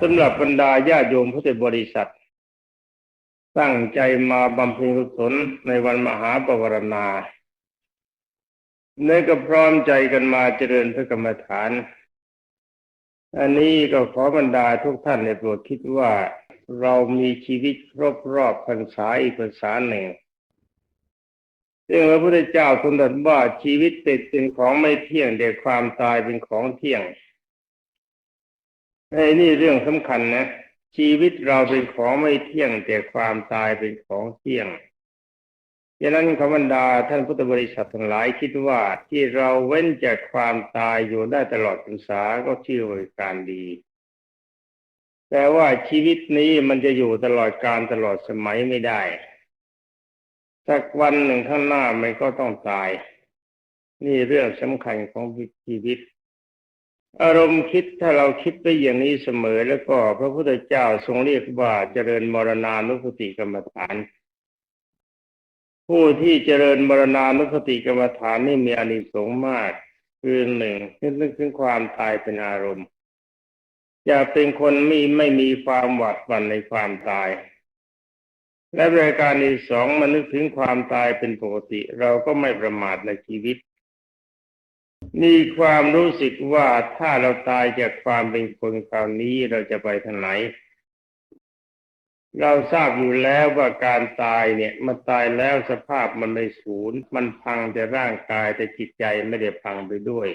สำหรับบรรดาญาโยมพุทธบริษัท ตั้งใจมาบำเพ็ญกุศลในวันมหาปวารณาเนื่อก็พร้อมใจกันมาเจริญพระกรรมฐาน อันนี้ก็ขอบรรดาทุกท่านในโปรดคิดว่าเรามีชีวิตครบรอบพรรษาอีกพรรษาหนึ่งซึ่งพระพุทธเจ้าทรงตรัสว่าชีวิตเป็นของไม่เที่ยงแต่ความตายเป็นของเที่ยง ไอ้นี่เรื่องสำคัญนะ ชีวิตเราเป็นของไม่เที่ยง แต่ความตายเป็นของเที่ยงดังนั้นขบรรดาท่านพุทธบริษัททั้งหลายคิดว่าที่เราเว้นจากความตายอยู่ได้ตลอดพรรษาก็ชื่อว่าการดี แต่ว่าชีวิตนี้มันจะอยู่ตลอดการตลอดสมัยไม่ได้สักวันหนึ่งข้างหน้ามันก็ต้องตาย นี่เรื่องสำคัญของชีวิต อารมณ์คิดถ้าเราคิดไปอย่างนี้เสมอแล้วก็พระพุทธเจ้าทรงเรียกว่าเจริญมรณานุสติกรรมฐาน ผู้ที่เจริญมรณานุสติกรรมฐานนี่มีอานิสงส์มาก คือหนึ่งนึกถึงความตายเป็นอารมณ์จะเป็นคนไม่ไม่มีความหวาดหวั่นในความตาย และรายการที่สองมันนึกถึงความตายเป็นปกติ เราก็ไม่ประมาทในชีวิต มีความรู้สึกว่าถ้าเราตายจากความเป็นคนคราวนี้เราจะไปทางไหน เราทราบอยู่แล้วว่าการตายเนี่ยมันตายแล้วสภาพมันไม่สูญมันพังแต่ร่างกายแต่จิตใจไม่ได้พังไปด้วย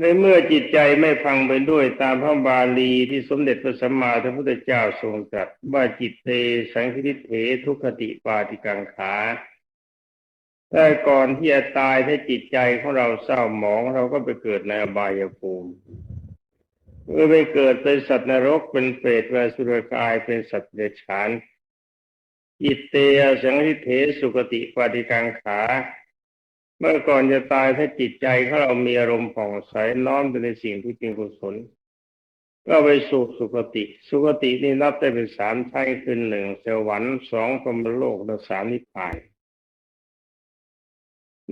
ในเมื่อจิตใจไม่พังไปด้วย ตามพระบาลีที่สมเด็จพระสัมมาสัมพุทธเจ้าทรงตรัสว่าจิตเตสังคิติเถทุกขติปาติกังขา แต่ก่อนที่จะตายถ้าจิตใจของเราเศร้าหมองเราก็ไปเกิดในอบายภูมิเมื่อไปเกิดเป็นสัตว์นรกเป็นเปรตเป็นสุรกายเป็นสัตว์เดรัจฉานอิเตสังทิเทสุกติปฏิกังขา เมื่อก่อนจะตายถ้าจิตใจของเรามีอารมณ์ผ่องใสน้อมไปในสิ่งที่เป็นกุศลก็ไปสู่สุคติ สุคตินี่นับได้เป็นสามชั้นคือหนึ่งสวรรค์สองพรหมโลกและสามนิพพาน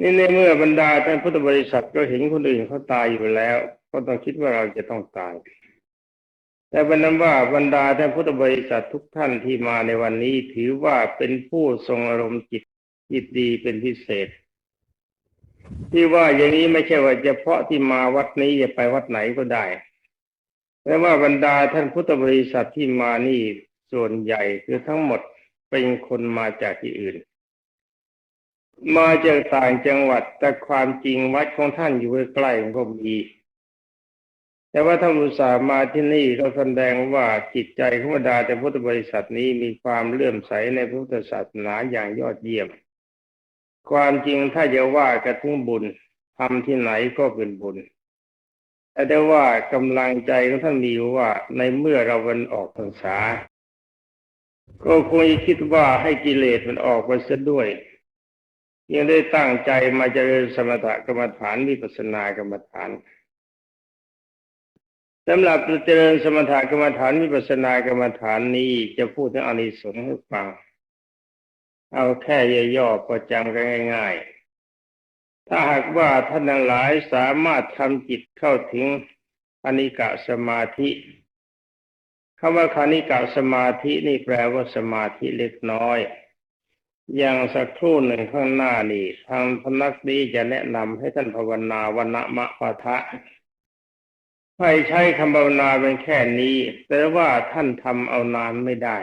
นี่ในเมื่อบรรดาท่านพุทธบริษัทก็เห็นคนอื่นเขาตายอยู่แล้ว ก็ต้องคิดว่าเราจะต้องตาย แต่บรรดาว่าบรรดาท่านพุทธบริษัททุกท่านที่มาในวันนี้ถือว่าเป็นผู้ทรงอารมณ์จิตจิตดีเป็นพิเศษ ที่ว่าอย่างนี้ไม่ใช่ว่าเฉพาะที่มาวัดนี้จะไปวัดไหนก็ได้แต่ว่าบรรดาท่านพุทธบริษัทที่มานี่ส่วนใหญ่คือทั้งหมดเป็นคนมาจากที่อื่น มาจากต่างจังหวัดแต่ความจริงวัดของท่านอยู่ใกล้ๆก็มีแต่ว่าท่านอุตส่าห์มาที่นี่ก็แสดงว่าจิตใจของบรรดาแต่พุทธบริษัทนี้มีความเลื่อมใสในพุทธศาสนาอย่างยอดเยี่ยม ความจริงถ้าจะว่ากระทุ่งบุญทำที่ไหนก็เป็นบุญ แต่ได้ว่ากำลังใจของท่านมีว่าในเมื่อเราวันออกพรรษา ก็คงคิดว่าให้กิเลสมันออกไปซะด้วย ยังได้ตั้งใจมาเจริญสมถกรรมฐานวิปัสสนากรรมฐานสำหรับเจริญสมถกรรมฐานวิปัสสนากรรมฐานนี้จะพูดถึงอนิสงส์ให้ฟัง เอาแค่ย่อๆประจำกันง่าย ๆ ถ้าหากว่าท่านหลายสามารถทำจิตเข้าถึงอนิกะสมาธิคำว่าคานิกะสมาธินี่แปลว่าสมาธิเล็กน้อย อย่างสักครู่หนึ่งข้างหน้านี่ทางพนักนี้จะแนะนำให้ท่านภาวนาวันมะปะทะให้ใช้คำภาวนาเป็นแค่นี้ แต่ว่าท่านทำเอานานไม่ได้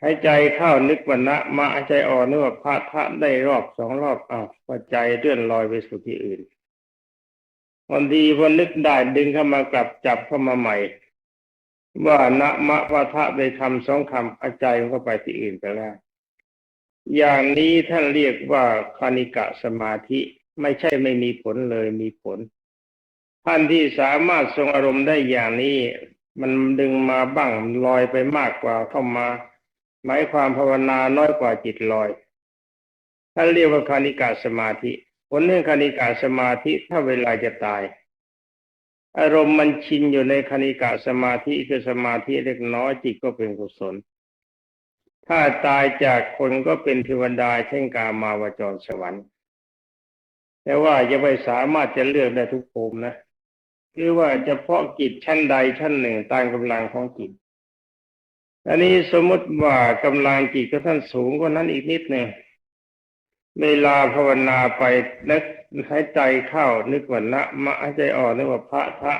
ให้ใจเข้านึกวันณะมะใจอ่อนนึกว่าพระทะได้รอบสองรอบอ้าวใจเลื่อนลอยไปสู่ที่อื่นวันดีพอนึกได้ดึงเข้ามากลับจับเข้ามาใหม่ ว่าณมะพะทะไปคำสองคำอาใจมันก็ไปที่อื่นไปแล้ว อย่างนี้ท่านเรียกว่าคานิกะสมาธิไม่ใช่ไม่มีผลเลยมีผล ท่านที่สามารถทรงอารมณ์ได้อย่างนี้ มันดึงมาบ้างลอยไปมากกว่าเข้ามา หมายความภาวนาน้อยกว่าจิตลอยท่านเรียกว่าคานิกะสมาธิ ผลเรื่องคานิกะสมาธิถ้าเวลาจะตาย อารมณ์มันชินอยู่ในคานิกะสมาธิคือสมาธิเล็กน้อยจิตก็เป็นกุศล ถ้าตายจากคนก็เป็นเทวดาเช่นกามาวจรสวรรค์ แต่ว่าจะไม่สามารถจะเลือกได้ทุกภูมินะหรือว่าเฉพาะกิจชั้นใดชั้นหนึ่งตามกำลังของจิตอันนี้สมมติว่ากำลังจิตก็ท่านสูงกว่านั้นอีกนิดหนึ่งเวลาภาวนาไปนึกหายใจเข้านึกว่านะมะหายใจออกนึกว่าพระทะ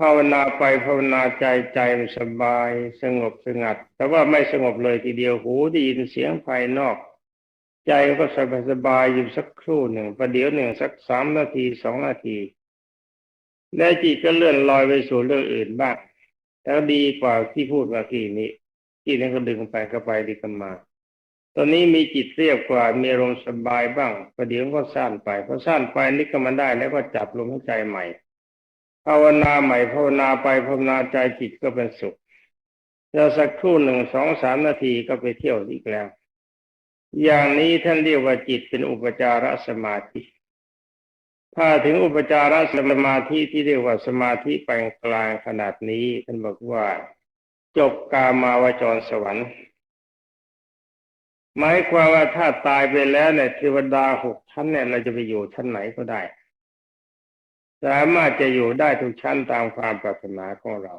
ภาวนาไปภาวนาใจใจมันสบาย สงบสงัด แต่ว่าไม่สงบเลยทีเดียวหูได้ยินเสียงภายนอก ใจก็สบายสบายอยู่สักครู่หนึ่งประเดี๋ยวหนึ่งสักสามนาทีสองนาทีแล้วจิตก็เลื่อนลอยไปสู่เรื่องอื่นบ้างแล้วดีกว่าที่พูดเมื่อกี้นี้ที่นั้นก็ดึงไปก็ไปดีกันมา ตอนนี้มีจิตเรียบกว่ามีอารมณ์สบายบ้างประเดี๋ยวก็สั้นไปพอสั้นไปนึกก็มันได้แล้วก็จับลมหายใจใหม่ ภาวนาใหม่ภาวนาไปภาวนาใจจิตก็เป็นสุขแล้วสักครู่หนึ่งสองสามนาทีก็ไปเที่ยวอีกแล้ว อย่างนี้ท่านเรียกว่าจิตเป็นอุปจารสมาธิ ถ้าถึงอุปจารสมาธิที่เรียกว่าสมาธิปานกลางขนาดนี้ท่านบอกว่า จบกามาวจรสวรรค์หมายความว่าถ้าตายไปแล้วเนี่ยเทวดาหกชั้นเนี่ยเราจะไปอยู่ชั้นไหนก็ได้ สามารถจะอยู่ได้ทุกชั้นตามความปรารถนาของเรา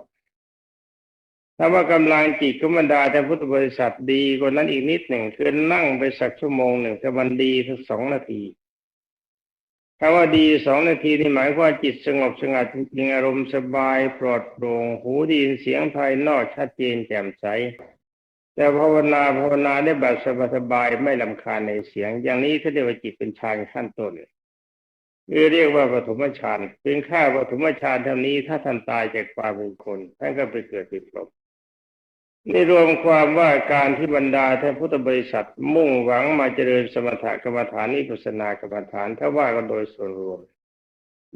ถ้าว่ากำลังจิตกุมารดาแต่พุทธบริษัทดีกว่านั้นอีกนิดหนึ่งคือนั่งไปสักชั่วโมงหนึ่งแต่มันดีสักสองนาทีคำว่าดีสองนาทีนี่หมายความว่าจิตสงบสงัดจริงอารมณ์สบายปลอดโปร่งหูไดีเสียงภายนอกชัดเจนแจ่มใส แต่ภาวนาภาวนาได้แบบสบายๆไม่ลำคาญในเสียง อย่างนี้ถ้าเรียกว่าจิตเป็นฌานขั้นต้น คือเรียกว่าปฐมฌานเพียงแค่ปฐมฌานเท่านี้ถ้าท่านตายจากความเป็นคนท่านก็ไปเกิดเป็นพรหมนี่รวมความว่าการที่บรรดาท่านพุทธบริษัทมุ่งหวังมาเจริญสมถกรรมฐานนิพพานากรรมฐานถ้าว่ากันโดยส่วนรวม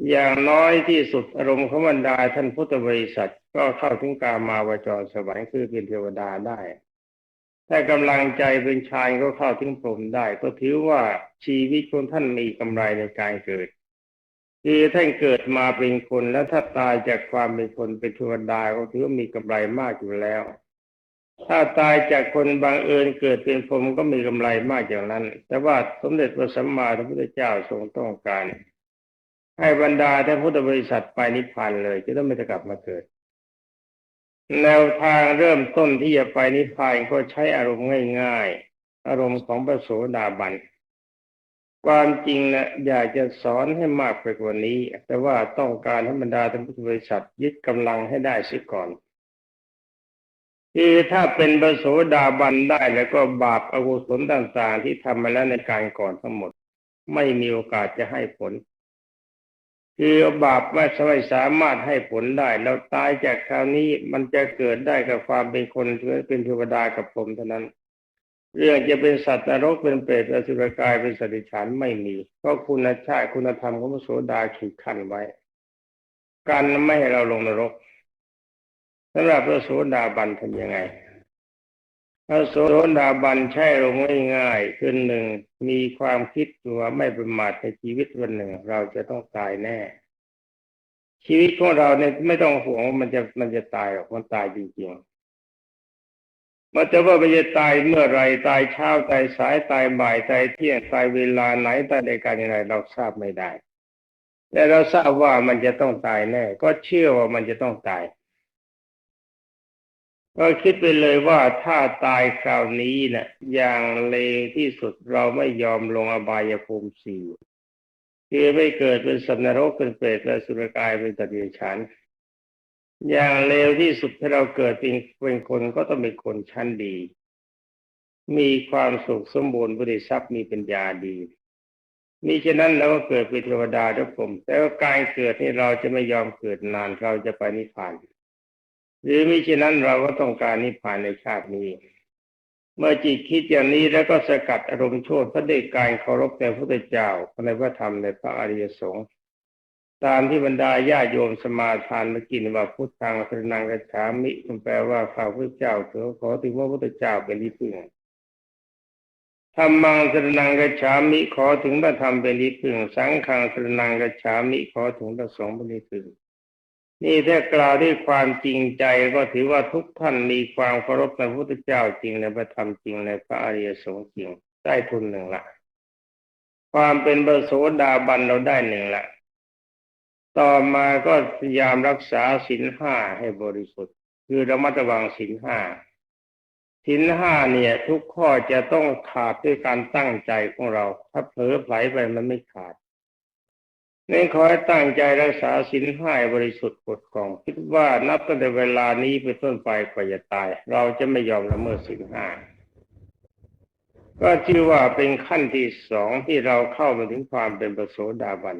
อย่างน้อยที่สุดอารมณ์ของบรรดาท่านพุทธบริษัทก็เข้าถึงกามาวจรสวรรค์คือเป็นเทวดาได้ ถ้ากำลังใจเป็นชายก็เข้าถึงพรหมได้ ก็ถือว่าชีวิตของท่านมีกำไรในการเกิด คือท่านเกิดมาเป็นคนแล้วถ้าตายจากความเป็นคนเป็นเทวดาก็ถือว่ามีกำไรมากอยู่แล้ว ถ้าตายจากคนบางเอิญเกิดเป็นพรหมก็มีกำไรมากอย่างนั้น แต่ว่าสมเด็จพระสัมมาสัมพุทธเจ้าทรงต้องการ ให้บรรดาท่านพุทธบริษัทไปนิพพานเลยจะต้องไม่จะกลับมาเกิด แนวทางเริ่มต้นที่จะไปนิพพานก็ใช้อารมณ์ง่าย ๆ อารมณ์ของพระโสดาบัน ความจริงนะอยากจะสอนให้มากไปกว่านี้ แต่ว่าต้องการให้บรรดาท่านพุทธบริษัทยึดกำลังให้ได้เสิก่อนคือถ้าเป็นพระโสดาบันได้แล้วก็บาปอกุศลต่างๆ ที่ทำมาแล้วในการก่อนทั้งหมด ไม่มีโอกาสจะให้ผล คือบาปไม่สามารถให้ผลได้ แล้วตายจากคราวนี้มันจะเกิดได้กับความเป็นคนหรือเป็นเทวดากับพรหมเท่านั้น เรื่องจะเป็นสัตว์นรกเป็นเปรตอสุรกายเป็นสัตว์ดิฉันไม่มี เพราะคุณชาติคุณธรรมของพระโสดาขีดขันไว้การไม่ให้เราลงนรกสำหรับพระโสดาบันทำยังไง พระโสดาบันใช่ลงง่ายๆคือหนึ่งมีความคิดว่าไม่ประมาทในชีวิตวันหนึ่ง เราจะต้องตายแน่ ชีวิตของเราเนี่ยไม่ต้องห่วงว่ามันจะมันจะตายหรอกมันตายจริงๆ มันจะว่ามันจะตายเมื่อไรตายเช้าตายสายตายบ่ายตายเที่ยงตายเวลาไหนตายในการอย่างไรเราทราบไม่ได้ แต่เราทราบว่ามันจะต้องตายแน่ก็เชื่อว่ามันจะต้องตาย ก็คิดไปเลยว่าถ้าตายคราวนี้นะ่ะ อย่างเลวที่สุดเราไม่ยอมลงอบายภูมิสี่คือไม่เกิดเป็นสัตว์นรกเป็นเปรตและสุรกายเป็นตัดเดรัจฉาน อย่างเลวที่สุดถ้าเราเกิดเป็นเป็นคนก็ต้องเป็นคนชั้นดี มีความสุขสมบูรณ์บริทรัพย์มีปัญญาดีมิฉะนั้นเราก็เกิดเป็นเทวดาทุกผมแต่ว่าการเกิดนี่เราจะไม่ยอมเกิดนานเราจะไปนิพพาน หรือมิฉะนั้นเราก็ต้องการนิพพานในชาตินี้ เมื่อจิตคิดอย่างนี้แล้วก็สกัดอารมณ์โทษพระเดชการเคารพในพระพุทธเจ้าในพระธรรมในพระอริยสงฆ์ ตามที่บรรดาญาโยมสมาทานมื่อกี้ว่าพุทธังสรนังกัจฉามิมันแปลว่าข้าพระเจ้าเถอขอถึงพระพุทธเจ้าเป็นที่พึ่งธรรมังสรนังกัจฉามิขอถึงพระธรรมเป็นที่พึ่ง สังฆังสรนังกัจฉามิขอถึงพระสงฆ์เป็นที่พึ่งนี่ถ้ากล่าวด้วยความจริงใจก็ถือว่าทุกท่านมีความเคารพในพระพุทธเจ้าจริงในพระธรรมจริงในพระอริยสงฆ์จริงได้ทุนหนึ่งละ ความเป็นพระโสดาบันเราได้หนึ่งละ ต่อมาก็พยายามรักษาศีลห้าให้บริสุทธิ์ คือระมัดระวังศีลห้าศีลห้าเนี่ย ทุกข้อจะต้องขาดด้วยการตั้งใจของเรา ถ้าเผลอไผลไปมันไม่ขาดนี่ขอให้ตั้งใจรักษาศีลห้าบริสุทธิ์กฎของ คิดว่านับตั้งแต่เวลานี้ไปต้นไปกว่าจะตาย เราจะไม่ยอมละเมิดศีลห้าก็ชื่อว่าเป็นขั้นที่สองที่เราเข้ามาถึงความเป็นประโสดาบัน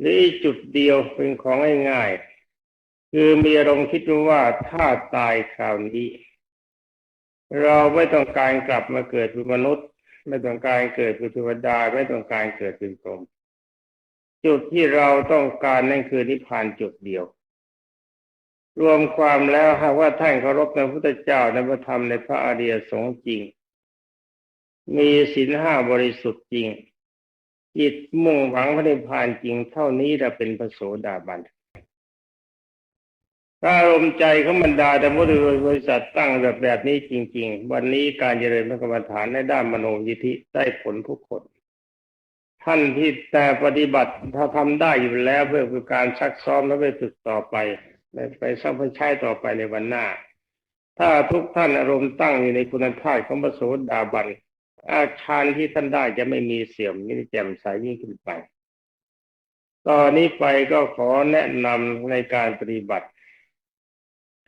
หรือจุดเดียวเป็นของง่ายๆคือมีอารมณ์คิดว่าถ้าตายคราวนี้ เราไม่ต้องการกลับมาเกิดเป็นมนุษย์ ไม่ต้องการเกิดเป็นเทวดาไม่ต้องการเกิดเป็นพรหมจุดที่เราต้องการนั่นคือนิพพานจุดเดียว รวมความแล้วหากว่าท่านเคารพในพระพุทธเจ้าในพระธรรมในพระอริยสงฆ์จริง มีศีลห้าบริสุทธิ์จริง จิตมุ่งหวังพระนิพพานจริงเท่านี้จะเป็นพระโสดาบันถ้าอารมณ์ใจของบรรดาแต่พุทธบริษัทตั้งแบบแบบนี้จริง ๆ วันนี้การเจริญพระกรรมฐานในด้านมโนยิธิได้ผลทุกคน ท่านที่แต่ปฏิบัติถ้าทำได้อยู่แล้วเพื่อเป็นการซักซ้อมแล้วไปฝึกต่อไปไปสร้างไปใช้ต่อไปในวันหน้า ถ้าทุกท่านอารมณ์ตั้งอยู่ในคุณธาตุของพระโสดาบัน อาชานที่ท่านได้จะไม่มีเสื่อมนี่แจ่มใสยิ่งขึ้นไปตอนนี้ไปก็ขอแนะนำในการปฏิบัติ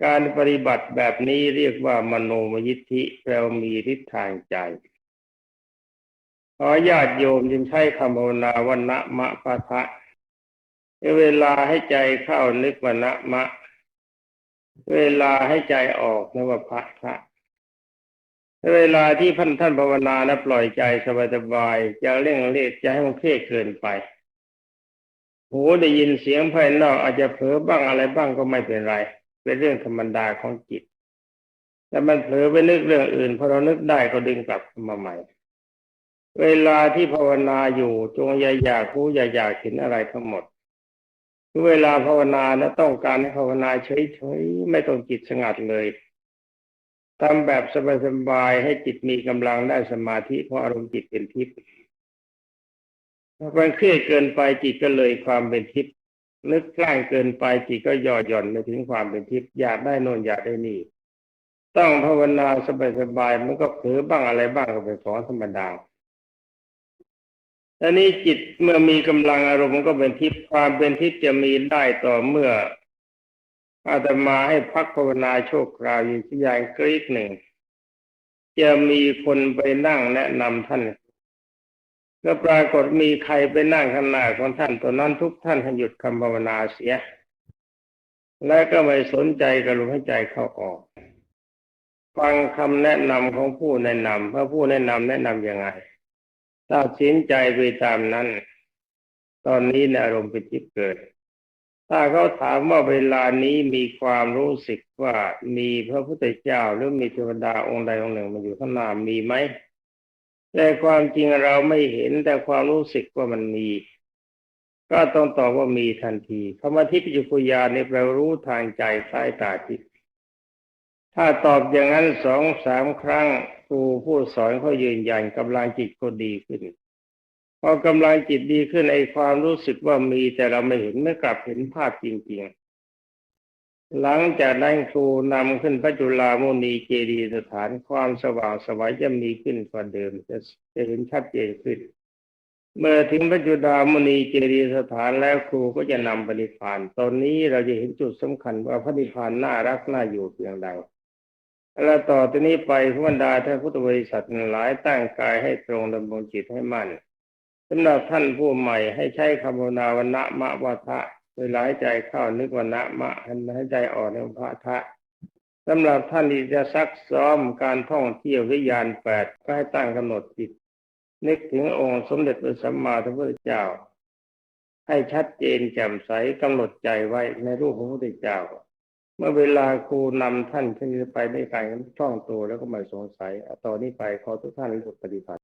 การปฏิบัติแบบนี้เรียกว่ามโนมยิทธิแปลวมีทิศทางใจขอญาติโยมจึงใช้คำภาวนาวันนะมะปะทะเวลาให้ใจเข้านึกวันนะมะ เวลาให้ใจออกนึกว่าพระทะ เวลาที่ท่านท่านภาวนานะปล่อยใจสบายๆจะเร่งเรียกจะให้มันเครียดเกินไปหูได้ยินเสียงภายนอกอาจจะเผลอบ้างอะไรบ้างก็ไม่เป็นไร เป็นเรื่องธรรมดาของจิตแต่มันเผลอไปนึกเรื่องอื่นพอเรานึกได้ก็ดึงกลับมาใหม่ เวลาที่ภาวนาอยู่จงอย่าอยากรู้อย่าอยากเห็นอะไรทั้งหมดเวลาภาวนานะต้องการให้ภาวนาเฉยๆไม่ต้องจิตสงัดเลย ทำแบบสบายๆให้จิตมีกำลังได้สมาธิเพราะอารมณ์จิตเป็นทิพย์ถ้ามันเครียดเกินไปจิตก็เลยความเป็นทิพย์นึกกล้างเกินไปจิตก็ย่อหย่อนไปถึงความเป็นทิพย์อยากได้น่นอยากได้นี่ ต้องภาวนาสบายๆมันก็เผลอบ้างอะไรบ้างก็เป็นของธรรมดาอันนี้จิตเมื่อมีกำลังอารมณ์มันก็เป็นทิพย์ความเป็นทิพย์จะมีได้ต่อเมื่อ อาตมาให้พักภาวนาโชคคราวอยู่ที่ยางกรีกหนึ่ง จะมีคนไปนั่งแนะนำท่านก็ปรากฏมีใครไปนั่งข้างหน้าของท่านตอนนั้นทุกท่านให้หยุดคำภาวนาเสีย และก็ไม่สนใจกับลมหายใจเข้าออก ฟังคำแนะนำของผู้แนะนำพระผู้แนะนำแนะนำยังไงตัดสินใจไปตามนั้น ตอนนี้ในอารมณ์เป็นทิพย์เกิด ถ้าเขาถามว่าเวลานี้มีความรู้สึกว่ามีพระพุทธเจ้าหรือมีเทวดาองค์ใดองค์หนึ่งมาอยู่ข้างหน้ามีไหมแต่ความจริงเราไม่เห็นแต่ความรู้สึกว่ามันมี ก็ต้องตอบว่ามีทันทีคำว่าทิพยุคุยาในแปลรู้ทางใจสายตาทิพถ้าตอบอย่างนั้นสองสามครั้งครูผู้สอนเขายืนยันกำลังจิตก็ดีขึ้น อกำลังจิตดีขึ้นไอความรู้สึกว่ามีแต่เราไม่เห็นไม่กลับเห็นภาพจริง ๆ หลังจากนั้นครูนำขึ้นพระจุลามุนีเจดีสถานความสว่างสวัยจะมีขึ้นกว่าเดิมจะจะเห็นชัดเจนขึ้น เมื่อถึงพระจุลามุนีเจดีสถานแล้วครูก็จะนำปณิพาน ตอนนี้เราจะเห็นจุดสำคัญว่าพระนิพพานน่ารักน่าอยู่เพียงใดและต่อจากนี้ไปพระบรรดาท่านพุทธบริษัทหลายตั้งกายให้ตรงดำรงจิตให้มั่น สำหรับท่านผู้ใหม่ให้ใช้คำภาวนาวันะมะวะทะเวลาให้ใจเข้านึกวันะมะให้ใจออกนึกพระทะสำหรับท่านที่จะซักซ้อมการท่องเที่ยววิญญาณแปดก็ให้ตั้งกำหนดจิต นึกถึงองค์สมเด็จพระสัมมาสัมพุทธเจ้า ให้ชัดเจนแจ่มใสกำหนดใจไว้ในรูปของพระพุทธเจ้า เมื่อเวลาครูนำท่านขึ้นไปได้การท่องตัวแล้วก็ไม่สงสัยต่อนนี้ไปขอทุกท่านรู้ปฏิบัติ